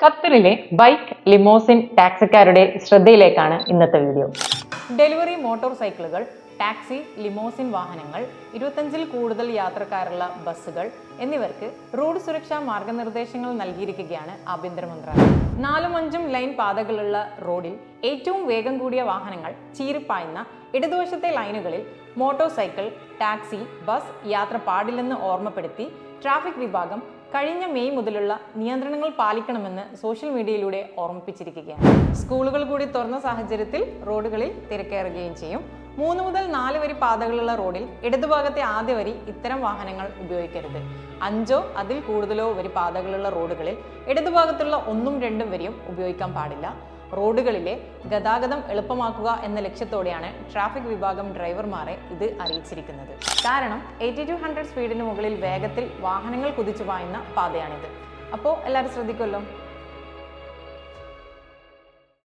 ഖത്തറിലെ bike limousine ടാക്സിക്കാരുടെ ശ്രദ്ധയിലേക്കാണ് ഇന്നത്തെ വീഡിയോ. ഡെലിവറി മോട്ടോർ സൈക്കിളുകൾ ടാക്സി ലിമോസിൻ വാഹനങ്ങൾ ഇരുപത്തഞ്ചിൽ കൂടുതൽ യാത്രക്കാരുള്ള ബസ്സുകൾ എന്നിവർക്ക് റോഡ് സുരക്ഷാ മാർഗനിർദ്ദേശങ്ങൾ നൽകിയിരിക്കുകയാണ് ആഭ്യന്തര മന്ത്രാലയം. നാലും അഞ്ചും ലൈൻ പാതകളുള്ള റോഡിൽ ഏറ്റവും വേഗം കൂടിയ വാഹനങ്ങൾ ചീരിപ്പായുന്ന ഇടതുവശത്തെ ലൈനുകളിൽ മോട്ടോർ സൈക്കിൾ ടാക്സി ബസ് യാത്ര പാടില്ലെന്ന് ഓർമ്മപ്പെടുത്തി ട്രാഫിക് വിഭാഗം കഴിഞ്ഞ മെയ് മുതലുള്ള നിയന്ത്രണങ്ങൾ പാലിക്കണമെന്ന് സോഷ്യൽ മീഡിയയിലൂടെ ഓർമ്മിപ്പിച്ചിരിക്കുകയാണ്. സ്കൂളുകൾ കൂടി തുറന്ന സാഹചര്യത്തിൽ റോഡുകളിൽ തിരക്കേറുകയും ചെയ്യും. മൂന്ന് മുതൽ നാല് വരി പാതകളുള്ള റോഡിൽ ഇടതുഭാഗത്തെ ആദ്യ വരി ഇത്തരം വാഹനങ്ങൾ ഉപയോഗിക്കരുത്. അഞ്ചോ അതിൽ കൂടുതലോ വരി പാതകളുള്ള റോഡുകളിൽ ഇടതുഭാഗത്തുള്ള ഒന്നും രണ്ടും വരിയും ഉപയോഗിക്കാൻ പാടില്ല. റോഡുകളിലെ ഗതാഗതം എളുപ്പമാക്കുക എന്ന ലക്ഷ്യത്തോടെയാണ് ട്രാഫിക് വിഭാഗം ഡ്രൈവർമാരെ ഇത് അറിയിച്ചിരിക്കുന്നത്. കാരണം എയ്റ്റി ടു ഹൺഡ്രഡ് സ്പീഡിന് മുകളിൽ വേഗത്തിൽ വാഹനങ്ങൾ കുതിച്ചു പായുന്ന പാതയാണിത്. അപ്പോൾ എല്ലാവരും ശ്രദ്ധിക്കുമല്ലോ?